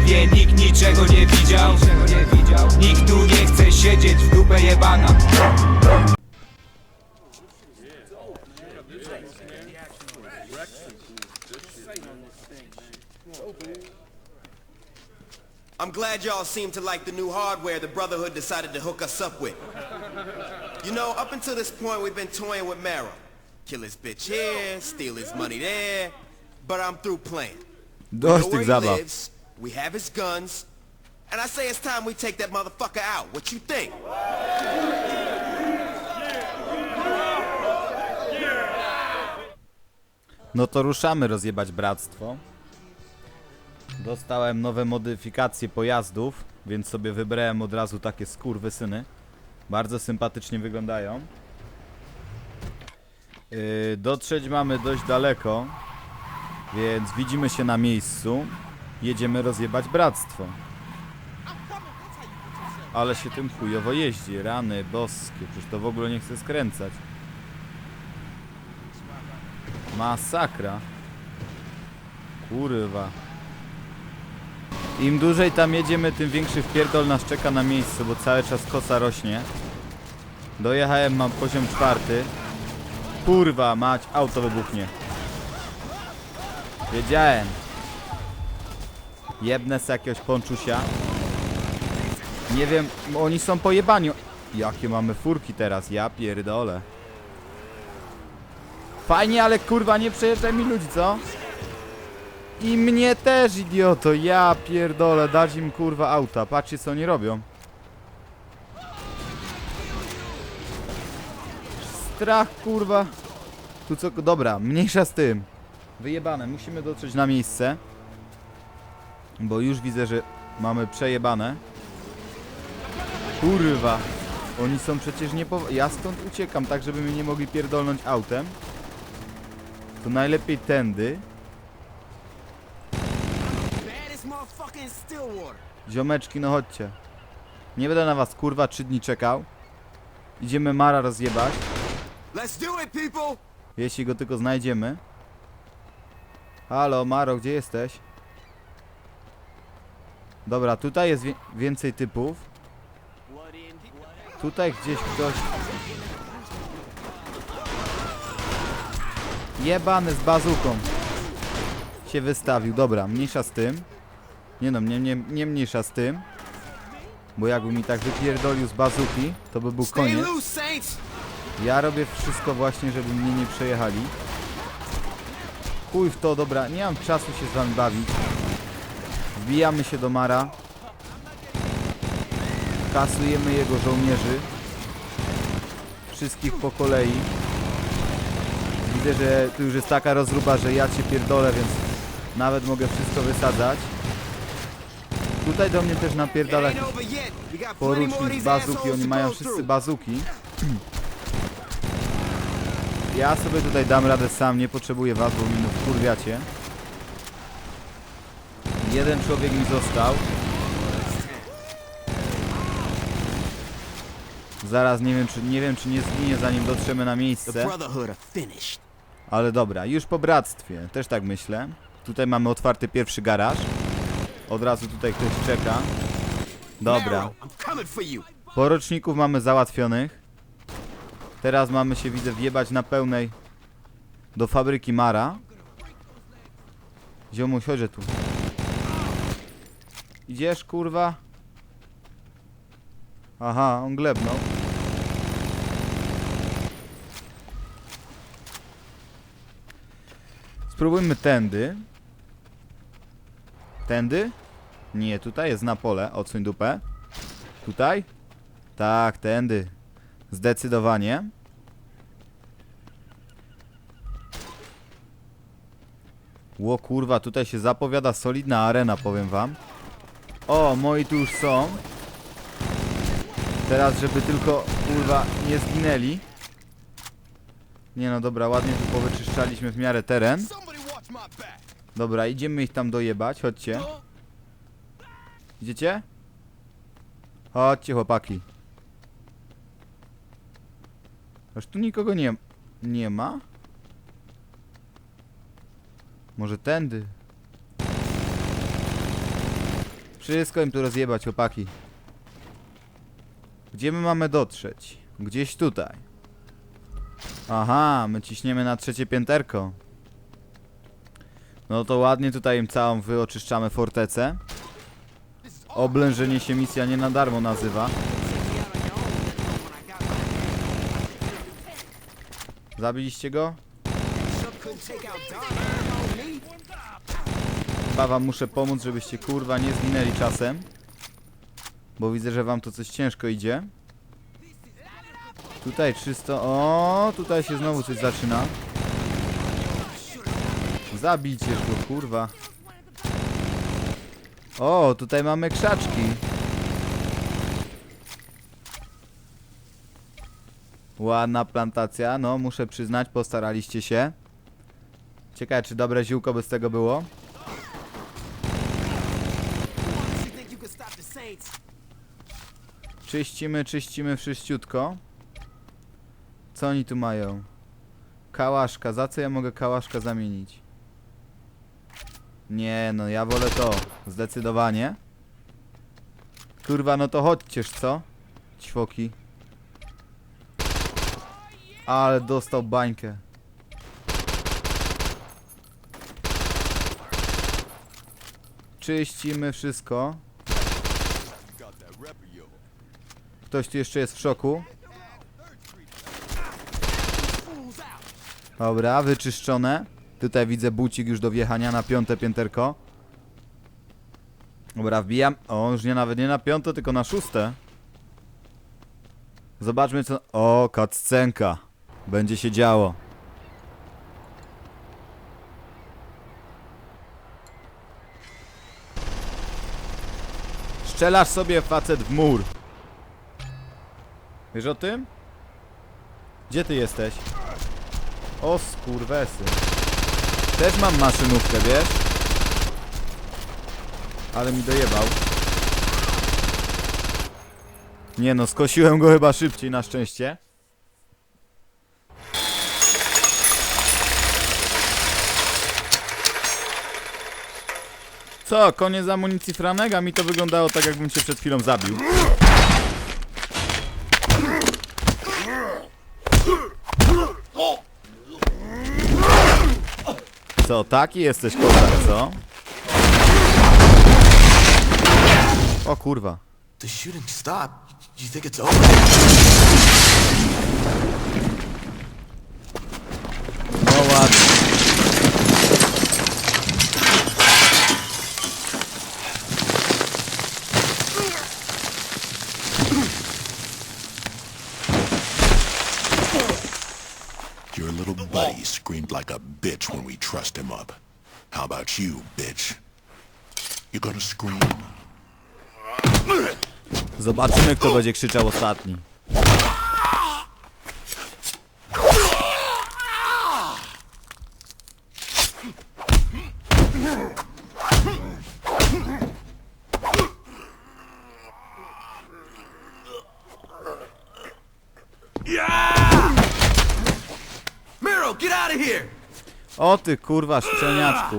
nie wie, nikt niczego nie widział Nikt tu nie chce siedzieć w dupę jebana I'm glad y'all seem to like the new hardware the Brotherhood decided to hook us up with. You know, up until this point, we've been toying with Mara. Kill his bitch here, steal his money there, but I'm through playing. We know Dość where tych he zabaw. We have his guns, and I say it's time we take that motherfucker out. What you think? No to ruszamy rozjebać bractwo. Dostałem nowe modyfikacje pojazdów, więc sobie wybrałem od razu takie skurwysyny. Bardzo sympatycznie wyglądają. Yy, dotrzeć mamy dość daleko, więc widzimy się na miejscu. Jedziemy rozjebać bractwo. Ale się tym chujowo jeździ, rany boskie, przecież to w ogóle nie chce skręcać. Masakra. Kurwa. Im dłużej tam jedziemy, tym większy wpierdol nas czeka na miejscu, bo cały czas kosa rośnie. Dojechałem, mam poziom czwarty. Kurwa, mać, auto wybuchnie. Wiedziałem. Jebnę z jakiegoś ponczusia. Nie wiem, oni są pojebani. Jakie mamy furki teraz, ja pierdolę. Fajnie, ale kurwa nie przejeżdżaj mi ludzi, co? I mnie też, idioto, ja pierdolę, dać im kurwa auta, patrzcie co oni robią. Strach, kurwa. Tu co, dobra, mniejsza z tym. Wyjebane, musimy dotrzeć na miejsce. Bo już widzę, że mamy przejebane. Kurwa. Oni są przecież nie. Ja stąd uciekam, tak żeby mnie nie mogli pierdolnąć autem. To najlepiej tędy. Ziomeczki, no chodźcie. Nie będę na was kurwa trzy dni czekał. Idziemy Mara rozjebać. Jeśli go tylko znajdziemy. Halo, Maro, gdzie jesteś? Dobra, tutaj jest wie więcej typów. Tutaj gdzieś ktoś... Jebany z bazuką. Się wystawił. Dobra, mniejsza z tym. Nie no, nie, nie, nie mniejsza z tym. Bo jakby mi tak wypierdolił z bazuki, to by był koniec. Ja robię wszystko właśnie, żeby mnie nie przejechali. Chuj w to, dobra, nie mam czasu się z wami bawić. Wbijamy się do Mara. Kasujemy jego żołnierzy. Wszystkich po kolei. Widzę, że tu już jest taka rozruba, że ja cię pierdolę, więc nawet mogę wszystko wysadzać. Tutaj do mnie też napierdala porucznik bazuki, oni mają wszyscy bazuki. Ja sobie tutaj dam radę sam, nie potrzebuję was, bo mi wkurwiacie. Jeden człowiek mi został. Zaraz nie wiem czy nie wiem czy nie zginie zanim dotrzemy na miejsce. Ale dobra, już po bractwie, też tak myślę. Tutaj mamy otwarty pierwszy garaż. Od razu tutaj ktoś czeka. Dobra. Poroczników mamy załatwionych. Teraz mamy się, widzę, wjebać na pełnej do fabryki Mara. Ziomuś, chodź tu. Idziesz, kurwa? Aha, on glebnął. Spróbujmy tędy. Tędy? Nie, tutaj jest na pole. Odsuń dupę. Tutaj? Tak, tędy. Zdecydowanie. Ło kurwa, tutaj się zapowiada solidna arena, powiem wam. O, moi tu już są. Teraz, żeby tylko, kurwa, nie zginęli. Nie no, dobra, ładnie tu powyczyszczaliśmy w miarę teren. Dobra, idziemy ich tam dojebać, chodźcie. Idziecie? Chodźcie, chłopaki. Aż tu nikogo nie, nie ma? Może tędy? Wszystko im tu rozjebać, chłopaki. Gdzie my mamy dotrzeć? Gdzieś tutaj. Aha, my ciśniemy na trzecie pięterko. No to ładnie tutaj im całą wyoczyszczamy fortecę. Oblężenie się misja nie na darmo nazywa. Zabiliście go? Chyba wam muszę pomóc, żebyście kurwa nie zginęli czasem. Bo widzę, że wam to coś ciężko idzie. Tutaj 300. O, tutaj się znowu coś zaczyna. Zabijcie go, kurwa. O, tutaj mamy krzaczki. Ładna plantacja, no muszę przyznać, postaraliście się. Ciekawe, czy dobre ziółko by z tego było. Czyścimy, czyścimy wszyściutko. Co oni tu mają? Kałaszka, za co ja mogę kałaszka zamienić? Nie, no ja wolę to, zdecydowanie. Kurwa, no to chodźcież, co? Ćwoki. Ale dostał bańkę. Czyścimy wszystko. Ktoś tu jeszcze jest w szoku. Dobra, wyczyszczone. Tutaj widzę bucik już do wjechania na piąte pięterko. Dobra, wbijam. O, już nie nawet nie na piąte, tylko na szóste. Zobaczmy co... O, kaccenka. Będzie się działo. Strzelasz sobie facet w mur. Wiesz o tym? Gdzie ty jesteś? O skurwesy. Też mam maszynówkę, wiesz? Ale mi dojebał. Nie no, skosiłem go chyba szybciej na szczęście. Co, koniec amunicji Franega? Mi to wyglądało tak, jakbym cię przed chwilą zabił. Co, taki jesteś kozak, co? O kurwa. The shooting stopped. You think it's over? No ładnie. Your little buddy screamed like a bitch when we trussed him up. How about you, bitch? Gonna scream? Zobaczymy, kto będzie krzyczał ostatni. Out of here! O ty kurwa, szczeniaczku.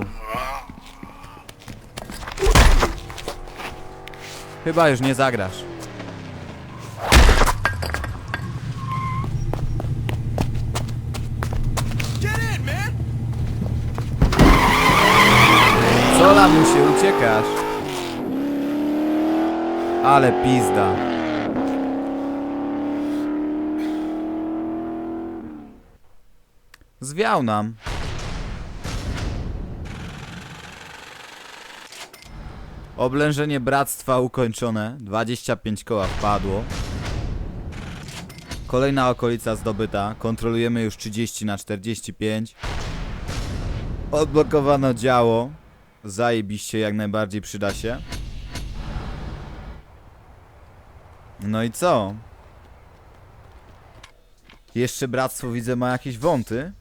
Chyba już nie zagrasz. Co lamusie, uciekasz? Ale pizda. Zwiał nam. Oblężenie bractwa ukończone. 25 koła wpadło. Kolejna okolica zdobyta. Kontrolujemy już 30 na 45. Odblokowano działo. Zajebiście, jak najbardziej przyda się. No i co? Jeszcze bractwo widzę ma jakieś wąty.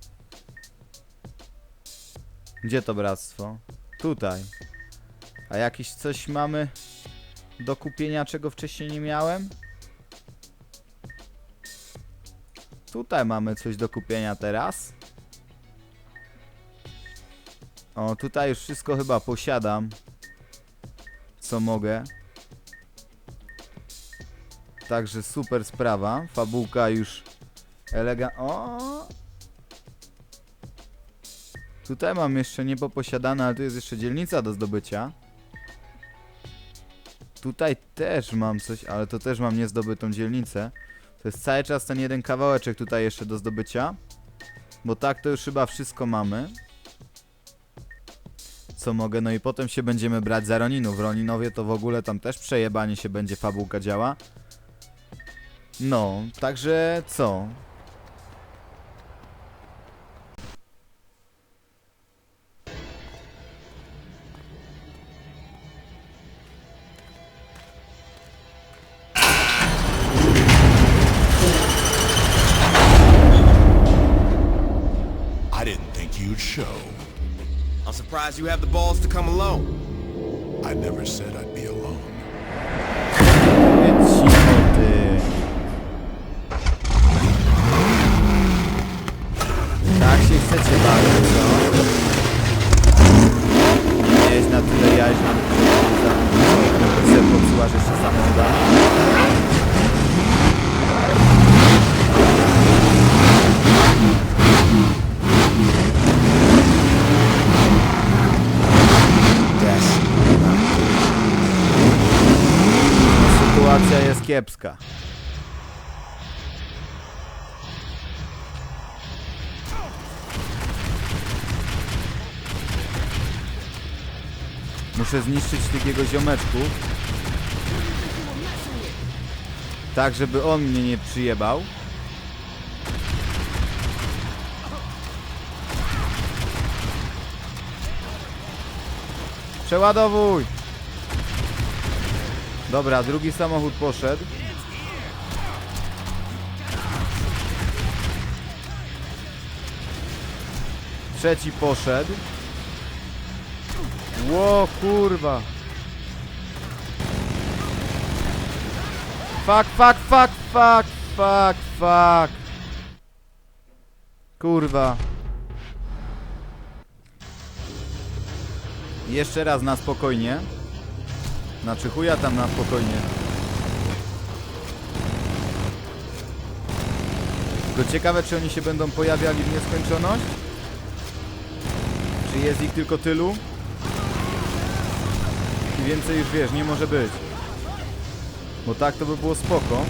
Gdzie to bractwo? Tutaj. A jakieś coś mamy do kupienia, czego wcześniej nie miałem? Tutaj mamy coś do kupienia teraz. O, tutaj już wszystko chyba posiadam. co mogę. Także super sprawa. Fabułka już elega... O! Tutaj mam jeszcze niepoposiadane, ale tu jest jeszcze dzielnica do zdobycia. Tutaj też mam coś, ale to też mam niezdobytą dzielnicę. To jest cały czas ten jeden kawałeczek tutaj jeszcze do zdobycia. Bo tak to już chyba wszystko mamy. Co mogę, no i potem się będziemy brać za Roninów. Roninowie to w ogóle tam też przejebanie się będzie fabułka działa. No, także co? Surprised you have the balls to come alone. I never said kiepska. Muszę zniszczyć tych jego ziomeczków. Tak, żeby on mnie nie przyjebał. Przeładowuj! Dobra, drugi samochód poszedł. Trzeci poszedł. Ło, kurwa. Fuck, fuck, fuck, fuck, fuck, fuck. Kurwa. Jeszcze raz na spokojnie. Znaczy chuja tam na spokojnie. Tylko ciekawe, czy oni się będą pojawiali w nieskończoność? Czy jest ich tylko tylu? I więcej już wiesz, nie może być. Bo tak to by było spoko.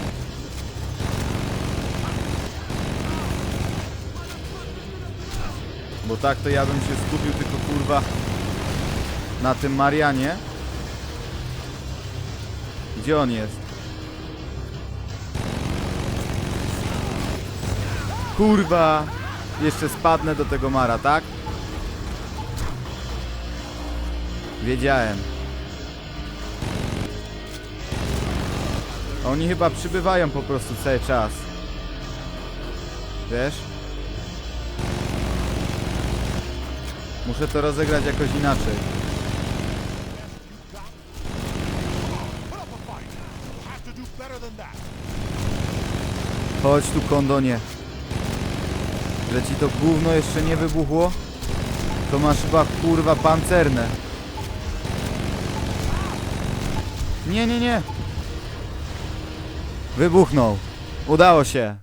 Bo tak to ja bym się skupił tylko kurwa na tym Marianie. Gdzie on jest? Kurwa! Jeszcze spadnę do tego Mara, tak? Wiedziałem. Oni chyba przybywają po prostu cały czas. Wiesz? Muszę to rozegrać jakoś inaczej. Chodź tu kondonie. Że ci to gówno jeszcze nie wybuchło? To masz chyba kurwa pancerne. Nie, nie, nie. Wybuchnął. Udało się.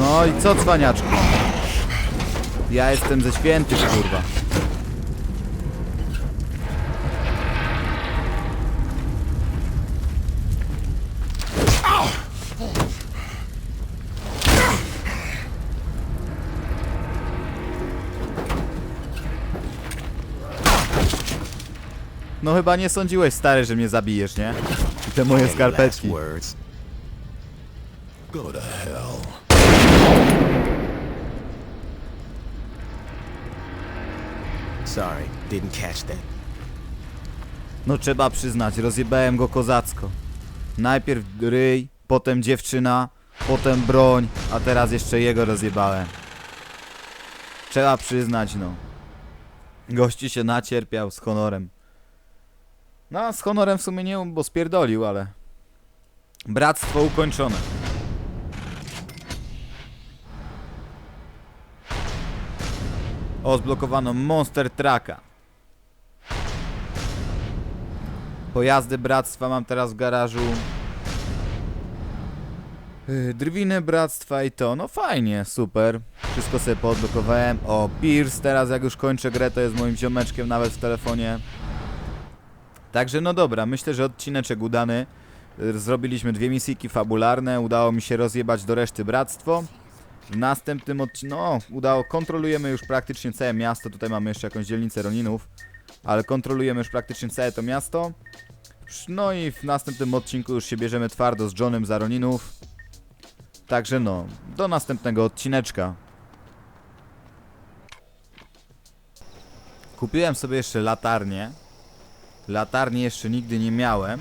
No i co cwaniaczku? Ja jestem ze świętych, kurwa. No chyba nie sądziłeś, stary, że mnie zabijesz, nie? I te moje skarpetki. words. Go to hell. Sorry, didn't catch that. No trzeba przyznać, rozjebałem go kozacko. Najpierw ryj, potem dziewczyna, potem broń, a teraz jeszcze jego rozjebałem. Trzeba przyznać, no. Gości się nacierpiał z honorem. No, z honorem w sumie nie, bo spierdolił, ale... Bractwo ukończone. O, zblokowano Monster Trucka. Pojazdy bractwa mam teraz w garażu. Yy, Drwiny bractwa i to, no fajnie, super. Wszystko sobie poodblokowałem. O, Pierce teraz jak już kończę grę, to jest moim ziomeczkiem nawet w telefonie. Także no dobra, myślę, że odcineczek udany. Yy, Zrobiliśmy dwie misyjki fabularne, udało mi się rozjebać do reszty bractwo. W następnym odcinku, no, udało, kontrolujemy już praktycznie całe miasto. Tutaj mamy jeszcze jakąś dzielnicę Roninów, ale kontrolujemy już praktycznie całe to miasto. No i w następnym odcinku już się bierzemy twardo z Johnem za Roninów. Także no, do następnego odcineczka. Kupiłem sobie jeszcze latarnię. Latarni jeszcze nigdy nie miałem.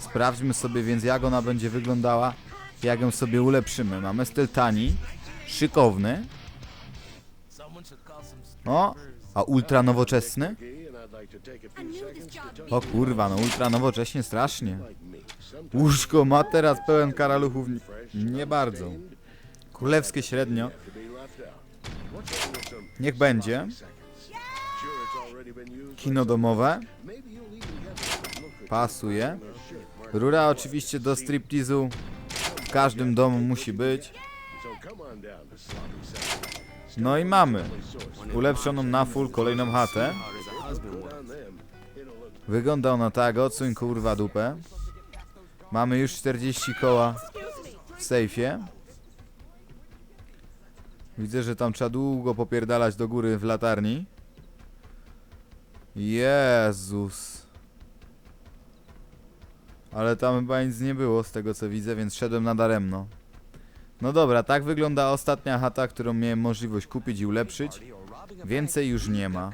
Sprawdźmy sobie więc jak ona będzie wyglądała, jak ją sobie ulepszymy. Mamy styl tani, szykowny. O, a ultra nowoczesny? O kurwa, no ultra nowocześnie strasznie. Łóżko ma teraz pełen karaluchów. Nie, bardzo. Królewskie średnio. Niech będzie. Kino domowe. Pasuje. Rura oczywiście do striptizu w każdym domu musi być. No i mamy ulepszoną na full kolejną chatę. Wygląda ona tak, odsuń kurwa dupę. Mamy już 40 koła w sejfie. Widzę, że tam trzeba długo popierdalać do góry w latarni. Jezus. Ale tam chyba nic nie było z tego co widzę, więc szedłem nadaremno. No dobra, tak wygląda ostatnia chata, którą miałem możliwość kupić i ulepszyć. Więcej już nie ma.